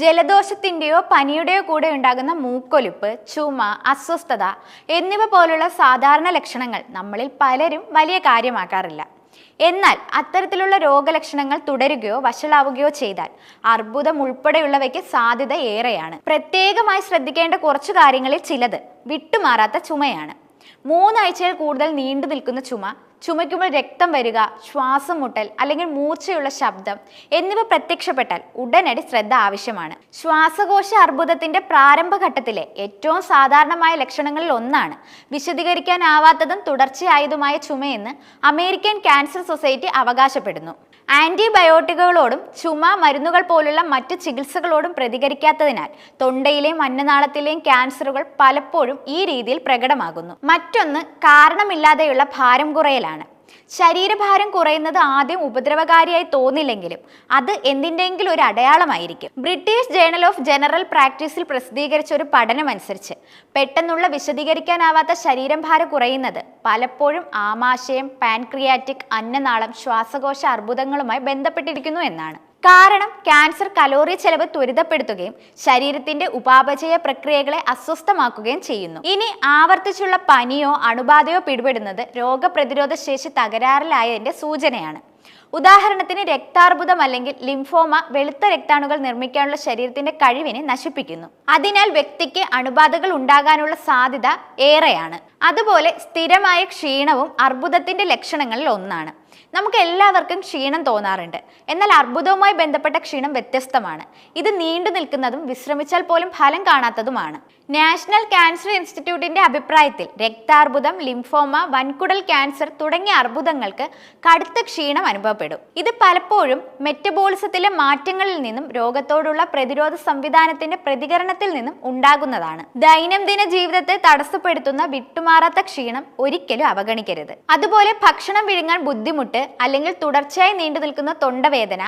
ജലദോഷത്തിന്റെയോ പനിയുടെയോ കൂടെ ഉണ്ടാകുന്ന മൂക്കൊലിപ്പ് ചുമ അസ്വസ്ഥത എന്നിവ പോലുള്ള സാധാരണ ലക്ഷണങ്ങൾ നമ്മളിൽ പലരും വലിയ കാര്യമാക്കാറില്ല. എന്നാൽ അത്തരത്തിലുള്ള രോഗലക്ഷണങ്ങൾ തുടരുകയോ വഷളാവുകയോ ചെയ്താൽ അർബുദം ഉൾപ്പെടെയുള്ളവയ്ക്ക് സാധ്യത ഏറെയാണ്. പ്രത്യേകമായി ശ്രദ്ധിക്കേണ്ട കുറച്ചു കാര്യങ്ങളിൽ ചിലത് വിട്ടുമാറാത്ത ചുമയാണ്. മൂന്നാഴ്ചയിൽ കൂടുതൽ നീണ്ടു നിൽക്കുന്ന ചുമ ചുമയ്ക്കുമ്പോൾ രക്തം വരിക ശ്വാസം മുട്ടൽ അല്ലെങ്കിൽ മൂർച്ചയുള്ള ശബ്ദം എന്നിവ പ്രത്യക്ഷപ്പെട്ടാൽ ഉടനടി ശ്രദ്ധ ആവശ്യമാണ്. ശ്വാസകോശ അർബുദത്തിന്റെ പ്രാരംഭഘട്ടത്തിലെ ഏറ്റവും സാധാരണമായ ലക്ഷണങ്ങളിൽ ഒന്നാണ്. വിശദീകരിക്കാനാവാത്തതും തുടർച്ചയായതുമായ ചുമയെന്ന് അമേരിക്കൻ ക്യാൻസർ സൊസൈറ്റി അവകാശപ്പെടുന്നു. ആന്റിബയോട്ടിക്കുകളോടും ചുമ മരുന്നുകൾ പോലുള്ള മറ്റ് ചികിത്സകളോടും പ്രതികരിക്കാത്തതിനാൽ തൊണ്ടയിലെയും അന്നനാളത്തിലെയും ക്യാൻസറുകൾ പലപ്പോഴും ഈ രീതിയിൽ പ്രകടമാകുന്നു. മറ്റൊന്ന് കാരണമില്ലാതെയുള്ള ഭാരം കുറയലാണ്. ശരീരഭാരം കുറയുന്നത് ആദ്യം ഉപദ്രവകാരിയായി തോന്നില്ലെങ്കിലും അത് എന്തിന്റെങ്കിലും ഒരു അടയാളമായിരിക്കും. ബ്രിട്ടീഷ് ജേണൽ ഓഫ് ജനറൽ പ്രാക്ടീസിൽ പ്രസിദ്ധീകരിച്ച ഒരു പഠനമനുസരിച്ച് പെട്ടെന്നുള്ള വിശദീകരിക്കാനാവാത്ത ശരീരം ഭാരം കുറയുന്നത് പലപ്പോഴും ആമാശയം പാൻക്രിയാറ്റിക് അന്നനാളം ശ്വാസകോശ അർബുദങ്ങളുമായി ബന്ധപ്പെട്ടിരിക്കുന്നു എന്നാണ്. കാരണം ക്യാൻസർ കലോറി ചെലവ് ത്വരിതപ്പെടുത്തുകയും ശരീരത്തിന്റെ ഉപാപചയ പ്രക്രിയകളെ അസ്വസ്ഥമാക്കുകയും ചെയ്യുന്നു. ഇനി ആവർത്തിച്ചുള്ള പനിയോ അണുബാധയോ പിടിപെടുന്നത് രോഗപ്രതിരോധ ശേഷി തകരാറിലായതിന്റെ സൂചനയാണ്. ഉദാഹരണത്തിന് രക്താർബുദം അല്ലെങ്കിൽ ലിംഫോമ വെളുത്ത രക്താണുകൾ നിർമ്മിക്കാനുള്ള ശരീരത്തിന്റെ കഴിവിനെ നശിപ്പിക്കുന്നു. അതിനാൽ വ്യക്തിക്ക് അണുബാധകൾ ഉണ്ടാകാനുള്ള സാധ്യത ഏറെയാണ്. അതുപോലെ സ്ഥിരമായ ക്ഷീണവും അർബുദത്തിന്റെ ലക്ഷണങ്ങളിൽ ഒന്നാണ്. നമുക്ക് എല്ലാവർക്കും ക്ഷീണം തോന്നാറുണ്ട്. എന്നാൽ അർബുദവുമായി ബന്ധപ്പെട്ട ക്ഷീണം വ്യത്യസ്തമാണ്. ഇത് നീണ്ടു നിൽക്കുന്നതും വിശ്രമിച്ചാൽ പോലും ഫലം കാണാത്തതുമാണ്. നാഷണൽ ക്യാൻസർ ഇൻസ്റ്റിറ്റ്യൂട്ടിന്റെ അഭിപ്രായത്തിൽ രക്താർബുദം ലിംഫോമ വൻകുടൽ ക്യാൻസർ തുടങ്ങിയ അർബുദങ്ങൾക്ക് കടുത്ത ക്ഷീണം അനുഭവപ്പെടും. ഇത് പലപ്പോഴും മെറ്റബോളിസത്തിലെ മാറ്റങ്ങളിൽ നിന്നും രോഗത്തോടുള്ള പ്രതിരോധ സംവിധാനത്തിന്റെ പ്രതികരണത്തിൽ നിന്നും ഉണ്ടാകുന്നതാണ്. ദൈനംദിന ജീവിതത്തെ തടസ്സപ്പെടുത്തുന്ന വിട്ടുമാറാത്ത ക്ഷീണം ഒരിക്കലും അവഗണിക്കരുത്. അതുപോലെ ഭക്ഷണം വിഴുങ്ങാൻ ബുദ്ധിമുട്ട് അല്ലെങ്കിൽ തുടർച്ചയായി നീണ്ടു നിൽക്കുന്ന തൊണ്ടവേദന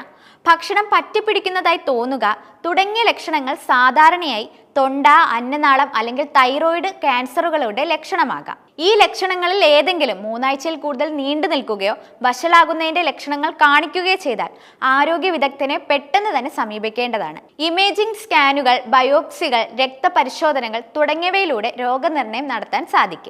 ഭക്ഷണം പറ്റിപ്പിടിക്കുന്നതായി തോന്നുക തുടങ്ങിയ ലക്ഷണങ്ങൾ സാധാരണയായി തൊണ്ട അന്നനാളം അല്ലെങ്കിൽ തൈറോയിഡ് ക്യാൻസറുകളുടെ ലക്ഷണമാകാം. ഈ ലക്ഷണങ്ങളിൽ ഏതെങ്കിലും മൂന്നാഴ്ചയിൽ കൂടുതൽ നീണ്ടു നിൽക്കുകയോ വഷളാകുന്നതിന്റെ ലക്ഷണങ്ങൾ കാണിക്കുകയോ ചെയ്താൽ ആരോഗ്യ വിദഗ്ധനെ പെട്ടെന്ന് തന്നെ സമീപിക്കേണ്ടതാണ്. ഇമേജിംഗ് സ്കാനുകൾ ബയോപ്സികൾ രക്തപരിശോധനകൾ തുടങ്ങിയവയിലൂടെ രോഗനിർണയം നടത്താൻ സാധിക്കും.